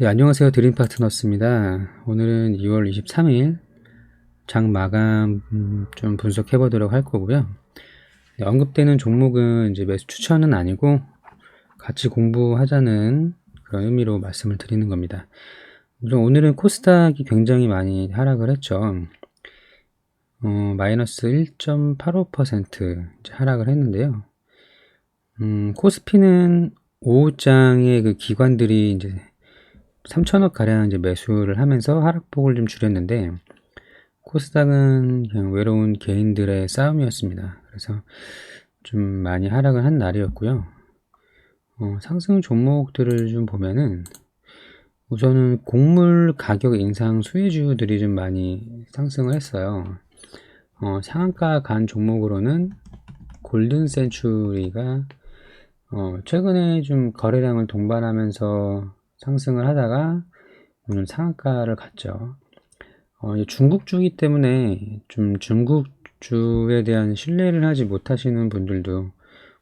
네, 안녕하세요. 드림 파트너스입니다. 오늘은 2월 23일 장 마감 음, 좀 분석해 보도록 할 거고요. 네, 언급되는 종목은 이제 매수 추천은 아니고 같이 공부하자는 그런 의미로 말씀을 드리는 겁니다. 우선 오늘은 코스닥이 굉장히 많이 하락을 했죠. 어, 마이너스 1.85% 이제 하락을 했는데요. 음, 코스피는 오후장에 그 기관들이 이제 3천억 가량 이제 매수를 하면서 하락폭을 좀 줄였는데 코스닥은 그냥 외로운 개인들의 싸움이었습니다. 그래서 좀 많이 하락을 한 날이었고요. 어, 상승 종목들을 좀 보면은 우선은 곡물 가격 인상 수혜주들이 좀 많이 상승을 했어요. 어, 상한가 간 종목으로는 골든 센츄리가 어, 최근에 좀 거래량을 동반하면서 상승을 하다가 오늘 상한가를 갔죠. 어, 중국주기 때문에 좀 중국주에 대한 신뢰를 하지 못하시는 분들도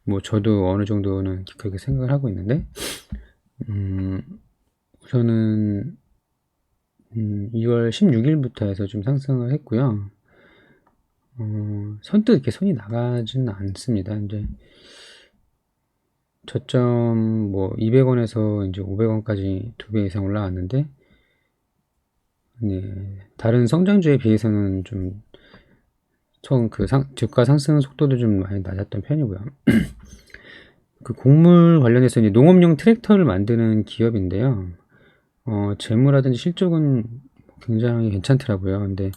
뭐 저도 어느 정도는 그렇게 생각을 하고 있는데 음, 우선은 음, 2월 16일부터 해서 좀 상승을 했고요. 어, 선뜻 이렇게 손이 나가지는 않습니다. 이제 저점 뭐 200원에서 이제 500원까지 두 배 이상 올라왔는데 네, 다른 성장주에 비해서는 좀 처음 그 상, 주가 상승 속도도 좀 많이 낮았던 편이고요. 그 곡물 관련해서 이제 농업용 트랙터를 만드는 기업인데요. 어, 재무라든지 실적은 굉장히 괜찮더라고요. 근데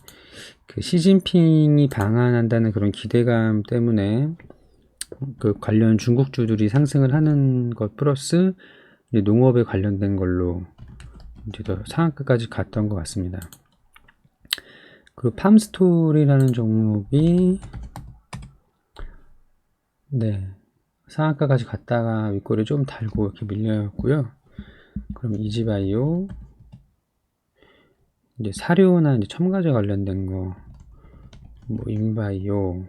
그 시진핑이 방한한다는 그런 기대감 때문에 그 관련 중국주들이 상승을 하는 것 플러스 농업에 관련된 걸로 이제 더 상한가까지 갔던 것 같습니다. 그리고 팜스토리라는 종목이 네 상한가까지 갔다가 윗골이 좀 달고 이렇게 밀려였고요. 그럼 이지바이오 이제 사료나 이제 첨가제 관련된 거, 뭐 인바이오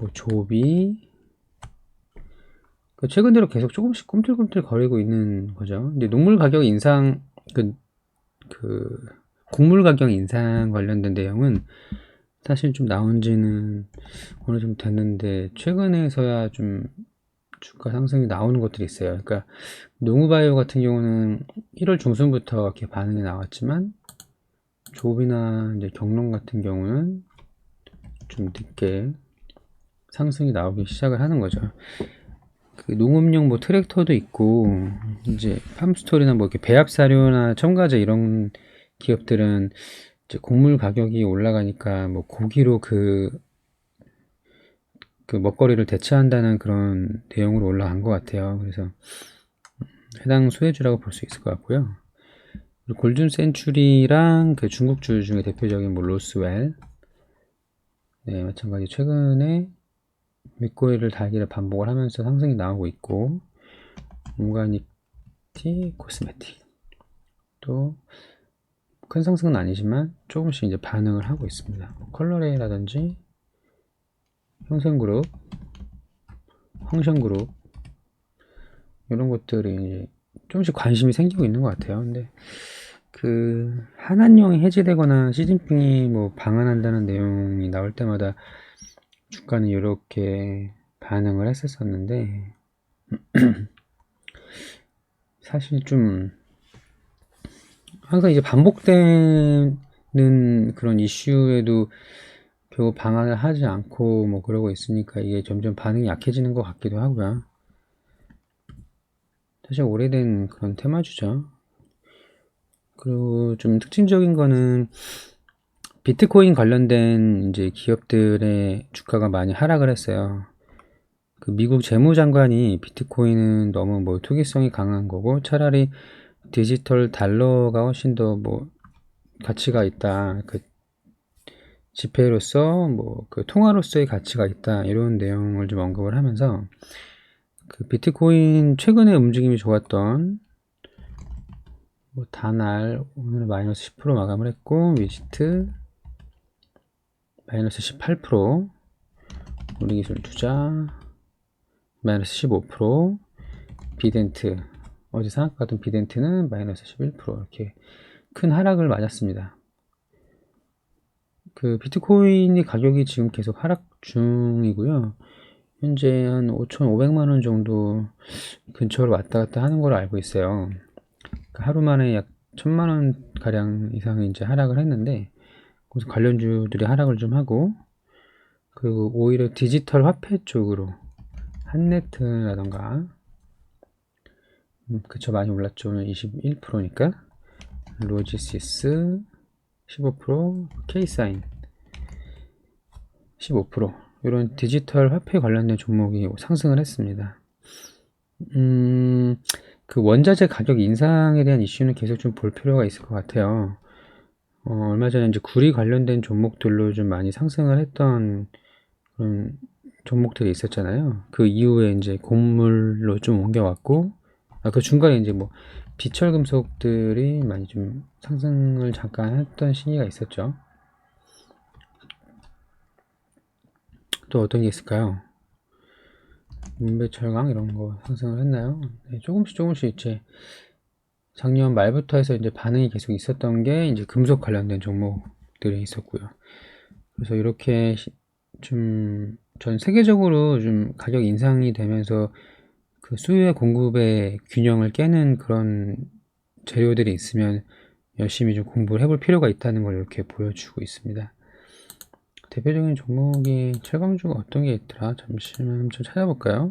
뭐 조비 그 최근 들어 계속 조금씩 꿈틀꿈틀 거리고 있는 거죠. 근데 농물 가격 인상 그, 그 곡물 가격 인상 관련된 내용은 사실 좀 나온 지는 어느 정도 됐는데 최근에서야 좀 주가 상승이 나오는 것들이 있어요. 그러니까 농우바이오 같은 경우는 1월 중순부터 이렇게 반응이 나왔지만 조비나 이제 경론 같은 경우는 좀 늦게 상승이 나오기 시작을 하는 거죠. 그 농업용 뭐 트랙터도 있고 이제 팜스토리나 뭐 이렇게 배합 사료나 첨가제 이런 기업들은 이제 곡물 가격이 올라가니까 뭐 고기로 그, 그 먹거리를 대체한다는 그런 내용으로 올라간 것 같아요. 그래서 해당 수혜주라고 볼 수 있을 것 같고요. 골든 센츄리랑 그 중국주 중에 대표적인 뭐 로스웰 네 마찬가지 최근에 밑꼬리를 달기를 반복을 하면서 상승이 나오고 있고 오가닉티 코스메틱 또 큰 상승은 아니지만 조금씩 이제 반응을 하고 있습니다. 컬러레이라든지 형성그룹, 황션그룹 이런 것들이 이제 조금씩 관심이 생기고 있는 것 같아요. 근데 그 한한령이 해제되거나 시진핑이 뭐 방한한다는 내용이 나올 때마다 주가는 이렇게 반응을 했었었는데 사실 좀 항상 이제 반복되는 그런 이슈에도 결국 방안을 하지 않고 뭐 그러고 있으니까 이게 점점 반응이 약해지는 것 같기도 하고요. 사실 오래된 그런 테마주죠. 그리고 좀 특징적인 거는 비트코인 관련된 이제 기업들의 주가가 많이 하락을 했어요. 그 미국 재무장관이 비트코인은 너무 뭐 투기성이 강한 거고 차라리 디지털 달러가 훨씬 더 뭐 가치가 있다. 그 지폐로서 뭐 그 통화로서의 가치가 있다. 이런 내용을 좀 언급을 하면서 그 비트코인 최근에 움직임이 좋았던 뭐 다날 오늘 마이너스 10% 마감을 했고 위시트 마이너스 18% 우리기술 투자 마이너스 15% 비덴트 어제 상한가던 비덴트는 마이너스 11% 이렇게 큰 하락을 맞았습니다. 그 비트코인이 가격이 지금 계속 하락 중이고요. 현재 한 5,500만 원 정도 근처로 왔다 갔다 하는 걸로 알고 있어요. 그러니까 하루 만에 약 1,000만 원 가량 이상 이제 하락을 했는데 그래서 관련주들이 하락을 좀 하고 그리고 오히려 디지털 화폐 쪽으로 한네트라던가 음, 그쵸 많이 올랐죠 오늘 21%니까 로지시스 15% K사인 15% 이런 디지털 화폐 관련된 종목이 상승을 했습니다. 음, 그 원자재 가격 인상에 대한 이슈는 계속 좀 볼 필요가 있을 것 같아요. 어, 얼마 전에 이제 구리 관련된 종목들로 좀 많이 상승을 했던 그런 종목들이 있었잖아요. 그 이후에 이제 곡물로 좀 옮겨왔고, 아, 그 중간에 이제 뭐 비철 금속들이 많이 좀 상승을 잠깐 했던 시기가 있었죠. 또 어떤 게 있을까요? 문배철강 이런 거 상승을 했나요? 네, 조금씩 조금씩 이제 작년 말부터 해서 이제 반응이 계속 있었던 게 이제 금속 관련된 종목들이 있었고요. 그래서 이렇게 좀 전 세계적으로 좀 가격 인상이 되면서 그 수요의 공급의 균형을 깨는 그런 재료들이 있으면 열심히 좀 공부를 해볼 필요가 있다는 걸 이렇게 보여주고 있습니다. 대표적인 종목이 철강주가 어떤 게 있더라? 잠시만 좀 찾아볼까요?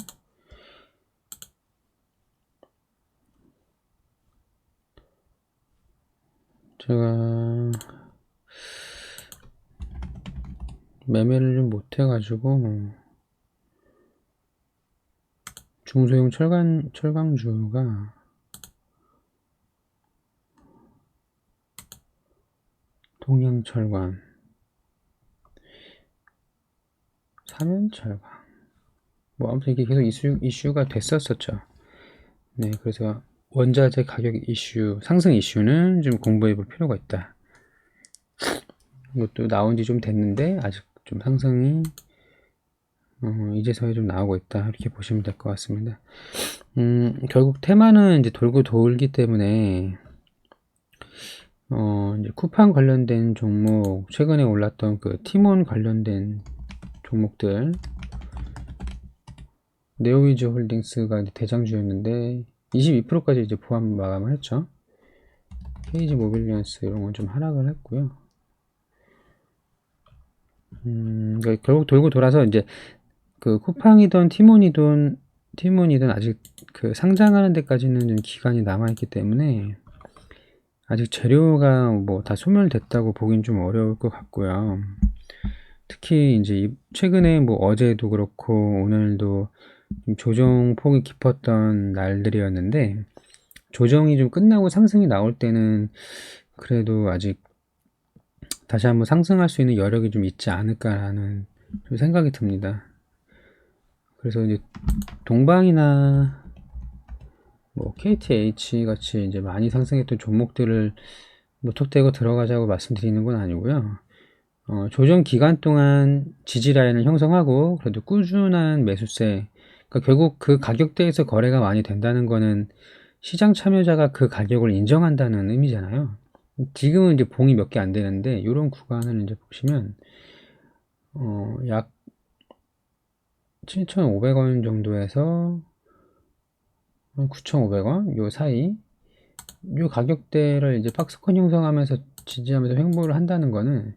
제가 매매를 좀 못해가지고 중소형 철강 철강주가 동양철강 사면철강. 뭐 아무튼 이게 계속 이슈, 이슈가 됐었었죠. 네 그래서 원자재 가격 이슈 상승 이슈는 좀 공부해 볼 필요가 있다. 이것도 나온 지 좀 됐는데 아직 좀 상승이 어, 이제서야 좀 나오고 있다. 이렇게 보시면 될 것 같습니다. 음, 결국 테마는 이제 돌고 돌기 때문에 어, 이제 쿠팡 관련된 종목 최근에 올랐던 그 티몬 관련된 종목들. 네오위즈 홀딩스가 대장주였는데 22%까지 이제 포함 마감을 했죠. 페이지 모빌리언스 이런 건 좀 하락을 했고요. 음, 그러니까 결국 돌고 돌아서 이제 그 쿠팡이든 티몬이든 티몬이든 아직 그 상장하는 데까지는 좀 기간이 남아 있기 때문에 아직 재료가 뭐 다 소멸됐다고 보긴 좀 어려울 것 같고요. 특히 이제 최근에 뭐 어제도 그렇고 오늘도 조정 폭이 깊었던 날들이었는데 조정이 좀 끝나고 상승이 나올 때는 그래도 아직 다시 한번 상승할 수 있는 여력이 좀 있지 않을까라는 좀 생각이 듭니다. 그래서 이제 동방이나 뭐 KTH 같이 이제 많이 상승했던 종목들을 무턱대고 들어가자고 말씀드리는 건 아니고요. 어, 조정 기간 동안 지지 라인을 형성하고 그래도 꾸준한 매수세 그러니까 결국 그 가격대에서 거래가 많이 된다는 거는 시장 참여자가 그 가격을 인정한다는 의미잖아요. 지금은 이제 봉이 몇 개 안 되는데 이런 구간을 이제 보시면 어, 약 7,500원 정도에서 9,500원 요 사이 요 가격대를 이제 박스권 형성하면서 지지하면서 횡보를 한다는 거는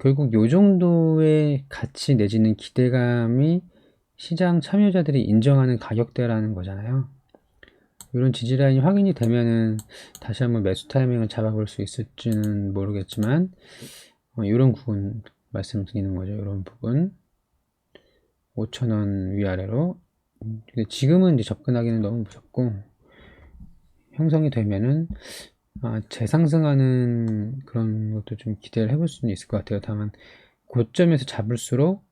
결국 요 정도의 가치 내지는 기대감이 시장 참여자들이 인정하는 가격대라는 거잖아요. 이런 지지라인이 확인이 되면은 다시 한번 매수 타이밍을 잡아볼 수 있을지는 모르겠지만 어, 이런 부분 말씀드리는 거죠. 이런 부분 5천원 위아래로 지금은 이제 접근하기는 너무 무섭고 형성이 되면은 아, 재상승하는 그런 것도 좀 기대를 해볼 수는 있을 것 같아요. 다만 고점에서 잡을수록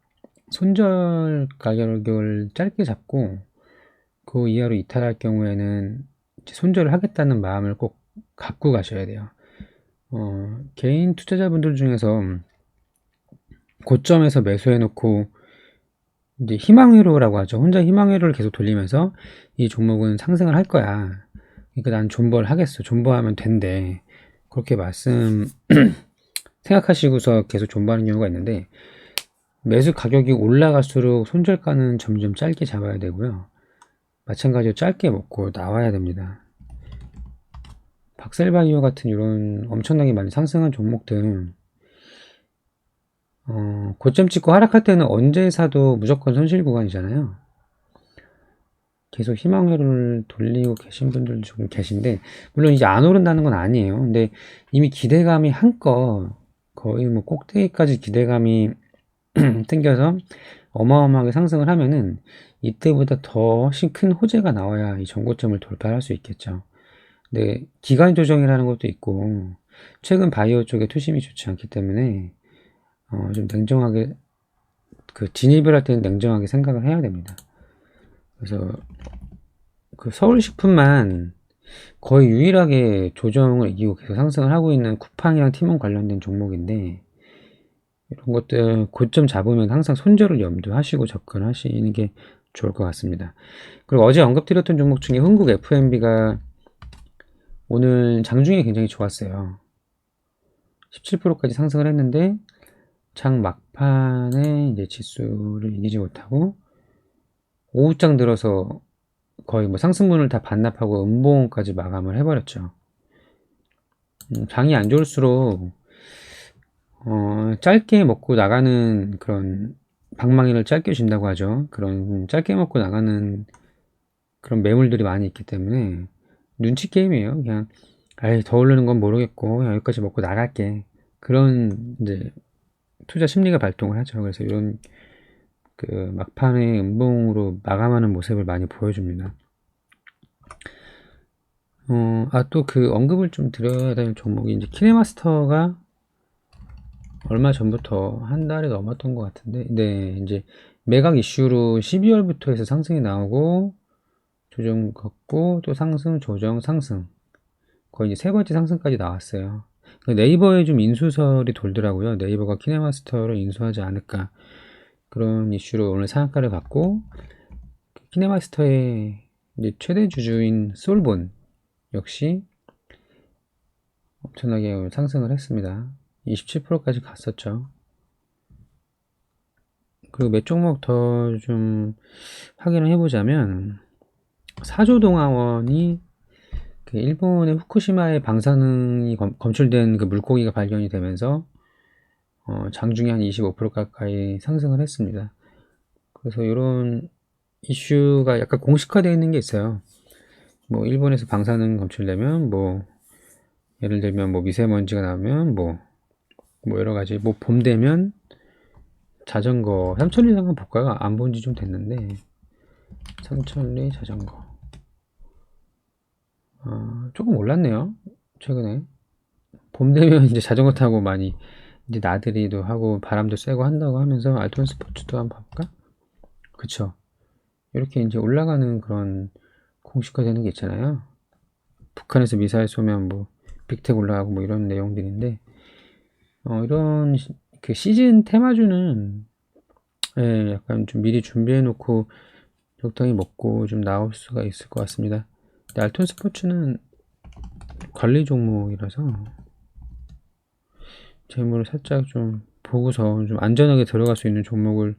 손절 가격을 짧게 잡고 그 이하로 이탈할 경우에는 손절을 하겠다는 마음을 꼭 갖고 가셔야 돼요. 어, 개인 투자자분들 중에서 고점에서 매수해 놓고 이제 희망회로라고 하죠. 혼자 희망회로를 계속 돌리면서 이 종목은 상승을 할 거야. 그러니까 난 존버를 하겠어. 존버하면 된대. 그렇게 말씀 생각하시고서 계속 존버하는 경우가 있는데 매수 가격이 올라갈수록 손절가는 점점 짧게 잡아야 되고요. 마찬가지로 짧게 먹고 나와야 됩니다. 박셀바이오 같은 이런 엄청나게 많이 상승한 종목들 어, 고점 찍고 하락할 때는 언제 사도 무조건 손실 구간이잖아요. 계속 희망회로를 돌리고 계신 분들도 조금 계신데 물론 이제 안 오른다는 건 아니에요. 근데 이미 기대감이 한껏 거의 뭐 꼭대기까지 기대감이 땡겨서 어마어마하게 상승을 하면은 이때보다 더 훨씬 큰 호재가 나와야 이 전고점을 돌파할 수 있겠죠. 근데 기간 조정이라는 것도 있고 최근 바이오 쪽에 투심이 좋지 않기 때문에 어, 좀 냉정하게 그 진입을 할 때는 냉정하게 생각을 해야 됩니다. 그래서 그 서울식품만 거의 유일하게 조정을 이기고 계속 상승을 하고 있는 쿠팡이랑 팀원 관련된 종목인데 이런 것들 고점 잡으면 항상 손절을 염두하시고 접근하시는 게 좋을 것 같습니다. 그리고 어제 언급드렸던 종목 중에 흥국 FMB가 오늘 장중에 굉장히 좋았어요. 17%까지 상승을 했는데 장 막판에 이제 지수를 이기지 못하고 오후장 들어서 거의 뭐 상승분을 다 반납하고 음봉까지 마감을 해버렸죠. 음, 장이 안 좋을수록 어, 짧게 먹고 나가는 그런 방망이를 짧게 준다고 하죠. 그런 짧게 먹고 나가는 그런 매물들이 많이 있기 때문에 눈치 게임이에요. 그냥 아이 더 오르는 건 모르겠고 여기까지 먹고 나갈게. 그런 이제 투자 심리가 발동을 하죠. 그래서 이런 그 막판에 음봉으로 마감하는 모습을 많이 보여줍니다. 어, 아, 또 그 언급을 좀 드려야 되는 종목이 이제 키네마스터가 얼마 전부터 한 달이 넘었던 것 같은데, 네, 이제 매각 이슈로 12월부터 해서 상승이 나오고, 조정 걷고, 또 상승, 조정, 상승. 거의 세 번째 상승까지 나왔어요. 네이버에 좀 인수설이 돌더라고요. 네이버가 키네마스터를 인수하지 않을까. 그런 이슈로 오늘 상한가를 갖고, 키네마스터의 최대 주주인 솔본 역시 엄청나게 상승을 했습니다. 27%까지 갔었죠. 그리고 몇 종목 더 좀 확인을 해보자면 사조동화원이 그 일본의 후쿠시마의 방사능이 검, 검출된 그 물고기가 발견이 되면서 어, 장중에 한 25% 가까이 상승을 했습니다. 그래서 이런 이슈가 약간 공식화되어 있는 게 있어요. 뭐 일본에서 방사능 검출되면 뭐 예를 들면 뭐 미세먼지가 나오면 뭐 뭐 여러 가지 뭐 봄 되면 자전거 삼천리 잠깐 볼까요? 안본 지 좀 됐는데 삼천리 자전거 아, 조금 올랐네요 최근에 봄 되면 이제 자전거 타고 많이 이제 나들이도 하고 바람도 쐬고 한다고 하면서 알톤 스포츠도 한번 볼까? 그쵸 이렇게 이제 올라가는 그런 공식화 되는 게 있잖아요 북한에서 미사일 쏘면 뭐 빅텍 올라가고 뭐 이런 내용들인데 어, 이런 시, 그 시즌 테마주는 예, 약간 좀 미리 준비해 놓고 적당히 먹고 좀 나올 수가 있을 것 같습니다. 알톤 스포츠는 관리 종목이라서 재물을 살짝 좀 보고서 좀 안전하게 들어갈 수 있는 종목을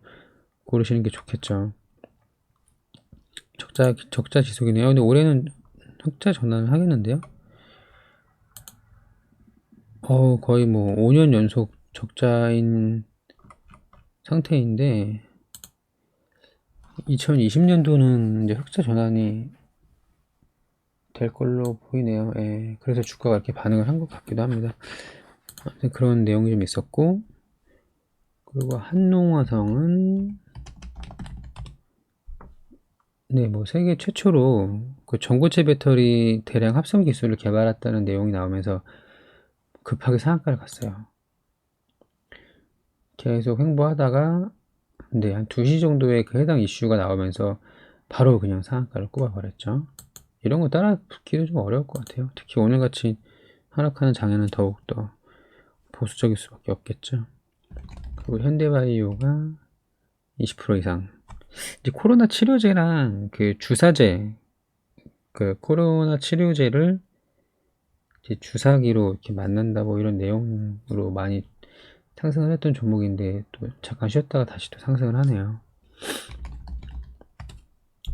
고르시는 게 좋겠죠. 적자 적자 지속이네요. 근데 올해는 흑자 전환을 하겠는데요. 어, 거의 뭐 5년 연속 적자인 상태인데 2020년도는 이제 흑자 전환이 될 걸로 보이네요. 예, 그래서 주가가 이렇게 반응을 한 것 같기도 합니다. 그런 내용이 좀 있었고 그리고 한농화성은 네, 뭐 세계 최초로 그 전고체 배터리 대량 합성 기술을 개발했다는 내용이 나오면서 급하게 상한가를 갔어요. 계속 횡보하다가 근데 한 2시 정도에 그 해당 이슈가 나오면서 바로 그냥 상한가를 꼽아버렸죠. 이런 거 따라 붙기도 좀 어려울 것 같아요. 특히 오늘같이 하락하는 장에는 더욱더 보수적일 수밖에 없겠죠. 그리고 현대바이오가 20% 이상. 이제 코로나 치료제랑 그 주사제 그 코로나 치료제를 주사기로 이렇게 맞는다 뭐 이런 내용으로 많이 상승을 했던 종목인데 또 잠깐 쉬었다가 다시 또 상승을 하네요.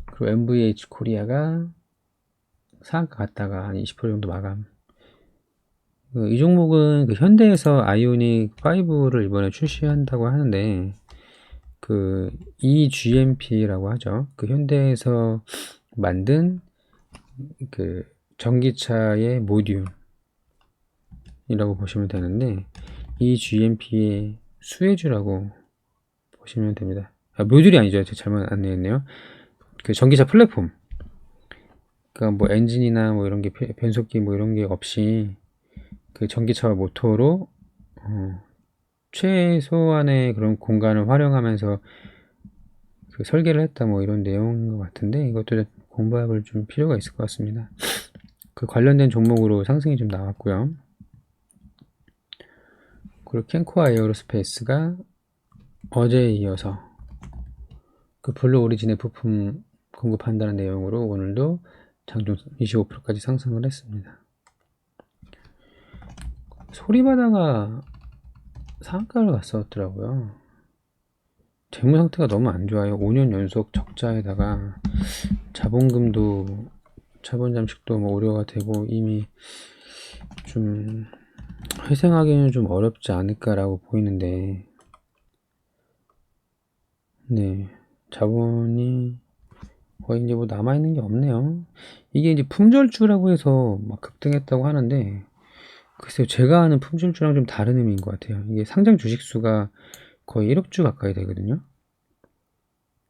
그리고 MVH 코리아가 상한가 갔다가 한 20% 정도 마감. 그이 종목은 그 현대에서 아이오닉 5를 이번에 출시한다고 하는데 그 eGMP라고 하죠. 그 현대에서 만든 그 전기차의 모듈 이라고 보시면 되는데 eGMP의 수혜주라고 보시면 됩니다. 아, 모듈이 아니죠. 제가 잘못 안내했네요. 그 전기차 플랫폼. 그러니까 뭐 엔진이나 뭐 이런 게 배- 변속기 뭐 이런 게 없이 그 전기차 모터로 어, 최소한의 그런 공간을 활용하면서 그 설계를 했다 뭐 이런 내용인 것 같은데 이것도 공부할 좀 필요가 있을 것 같습니다. 그 관련된 종목으로 상승이 좀 나왔고요. 그리고 캔코아 에어로스페이스가 어제에 이어서 그 블루 오리진의 부품 공급한다는 내용으로 오늘도 장중 25%까지 상승을 했습니다. 소리바다가 상한가를 갔었더라고요. 재무 상태가 너무 안 좋아요. 5년 연속 적자에다가 자본금도 자본 잠식도 뭐 우려가 되고 이미 좀 회생하기는 좀 어렵지 않을까라고 보이는데 네 자본이 거의 이제 뭐 남아있는 게 없네요. 이게 이제 품절주라고 해서 막 급등했다고 하는데 글쎄요 제가 아는 품절주랑 좀 다른 의미인 것 같아요. 이게 상장 주식수가 거의 1억 주 가까이 되거든요.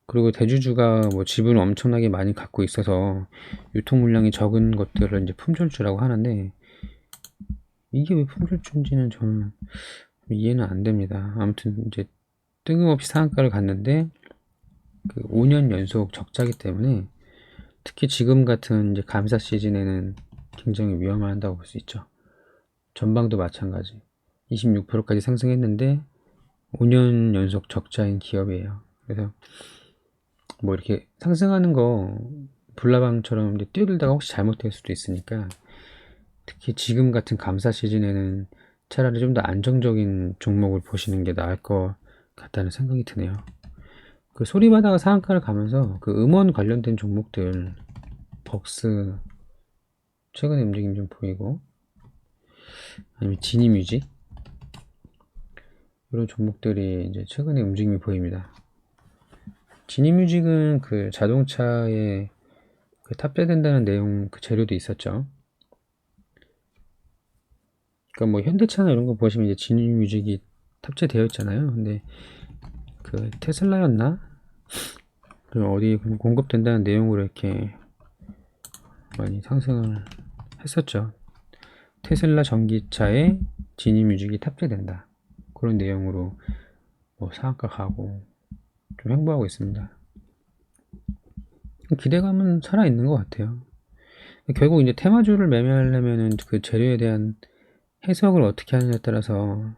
그리고 대주주가 뭐 지분을 엄청나게 많이 갖고 있어서 유통 물량이 적은 것들을 이제 품절주라고 하는데 이게 왜 품절주인지는 저는 이해는 안 됩니다. 아무튼 이제 뜬금없이 상한가를 갔는데 그 5년 연속 적자기 때문에 특히 지금 같은 이제 감사 시즌에는 굉장히 위험하다고 볼 수 있죠. 전방도 마찬가지. 26%까지 상승했는데 5년 연속 적자인 기업이에요. 그래서 뭐 이렇게 상승하는 거 불나방처럼 뛰어들다가 혹시 잘못될 수도 있으니까 특히 지금 같은 감사 시즌에는 차라리 좀 더 안정적인 종목을 보시는 게 나을 것 같다는 생각이 드네요. 그 소리바다가 상한가를 가면서 그 음원 관련된 종목들 벅스 최근에 움직임 좀 보이고 아니면 지니뮤직 이런 종목들이 이제 최근에 움직임이 보입니다. 지니뮤직은 그 자동차에 그 탑재된다는 내용 그 재료도 있었죠. 그러니까 뭐 현대차나 이런 거 보시면 이제 지니뮤직이 탑재되어 있잖아요. 근데 그 테슬라였나? 그 어디 공급된다는 내용으로 이렇게 많이 상승을 했었죠. 테슬라 전기차에 지니뮤직이 탑재된다. 그런 내용으로 뭐 상한가 가고 좀 행보하고 있습니다. 기대감은 살아있는 것 같아요. 결국 이제 테마주를 매매하려면은 그 재료에 대한 해석을 어떻게 하느냐에 따라서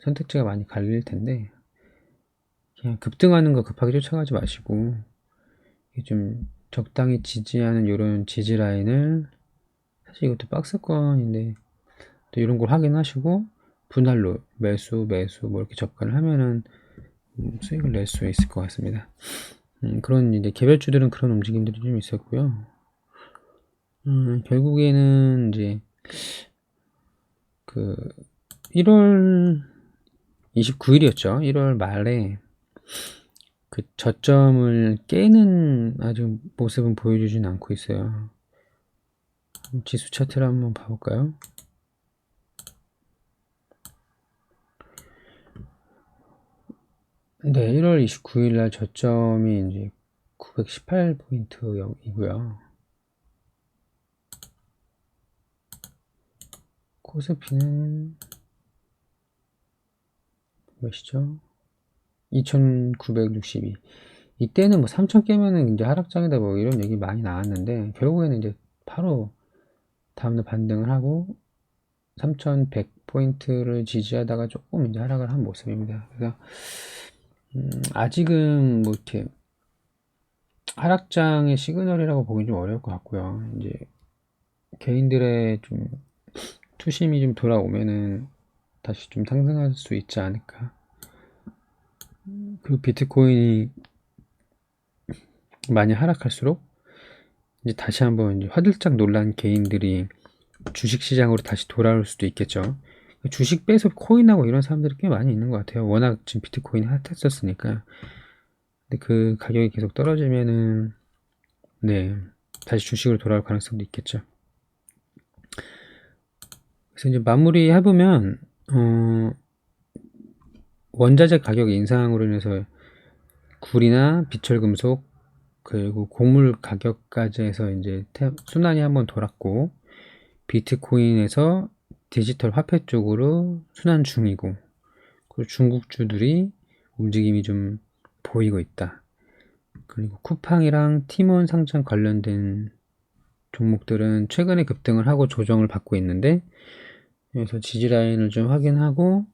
선택지가 많이 갈릴 텐데 그냥 급등하는 거 급하게 쫓아가지 마시고 좀 적당히 지지하는 이런 지지 라인을 사실 이것도 박스권인데 또 이런 걸 확인하시고 분할로 매수 매수 뭐 이렇게 접근을 하면은 음, 수익을 낼 수 있을 것 같습니다. 음, 그런 이제 개별주들은 그런 움직임들이 좀 있었고요. 음, 결국에는 이제 그 1월 29일이었죠. 1월 말에 그 저점을 깨는 아직 모습은 보여주진 않고 있어요. 지수 차트를 한번 봐볼까요? 네, 1월 29일 날 저점이 이제 918포인트이고요. 코스피는 몇이죠? 2962. 이때는 뭐3000 깨면은 이제 하락장이다 뭐 이런 얘기 많이 나왔는데 결국에는 이제 바로 다음날 반등을 하고 3100 포인트를 지지하다가 조금 이제 하락을 한 모습입니다. 그래서 음, 아직은 뭐 이렇게 하락장의 시그널이라고 보기 좀 어려울 것 같고요. 이제 개인들의 좀 투심이 좀 돌아오면은 다시 좀 상승할 수 있지 않을까. 그 비트코인이 많이 하락할수록 이제 다시 한번 이제 화들짝 놀란 개인들이 주식 시장으로 다시 돌아올 수도 있겠죠. 주식 빼서 코인하고 이런 사람들이 꽤 많이 있는 것 같아요. 워낙 지금 비트코인이 핫했었으니까. 근데 그 가격이 계속 떨어지면은 네 다시 주식으로 돌아올 가능성도 있겠죠. 그래서 이제 마무리 해보면 어, 원자재 가격 인상으로 인해서 구리나 비철금속 그리고 곡물 가격까지 해서 이제 태- 순환이 한번 돌았고 비트코인에서 디지털 화폐 쪽으로 순환 중이고 그리고 중국주들이 움직임이 좀 보이고 있다. 그리고 쿠팡이랑 티몬 상장 관련된 종목들은 최근에 급등을 하고 조정을 받고 있는데 그래서 지지 라인을 좀 확인하고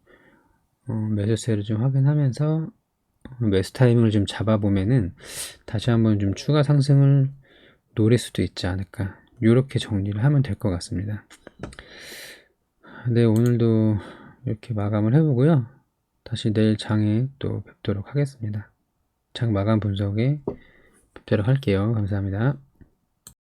어, 매수세를 좀 확인하면서 어, 매수 타이밍을 좀 잡아보면은 다시 한번 좀 추가 상승을 노릴 수도 있지 않을까 이렇게 정리를 하면 될 것 같습니다. 네 오늘도 이렇게 마감을 해보고요. 다시 내일 장에 또 뵙도록 하겠습니다. 장 마감 분석에 뵙도록 할게요. 감사합니다.